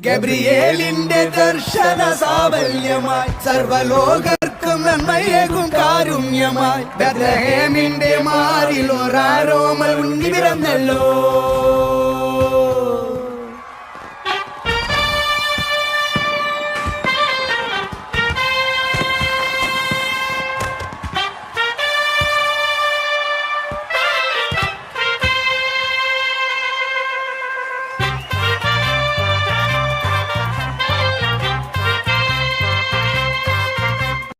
ഗബ്രിയേലിന്റെ ദർശന സാബല്യമായി സർവലോകർക്കും നന്മയേകും കാരുണ്യമായി. ബദ്രഹേമിന്റെ മാ ആരോമൽ ഉണ്ണി പിറന്നല്ലോ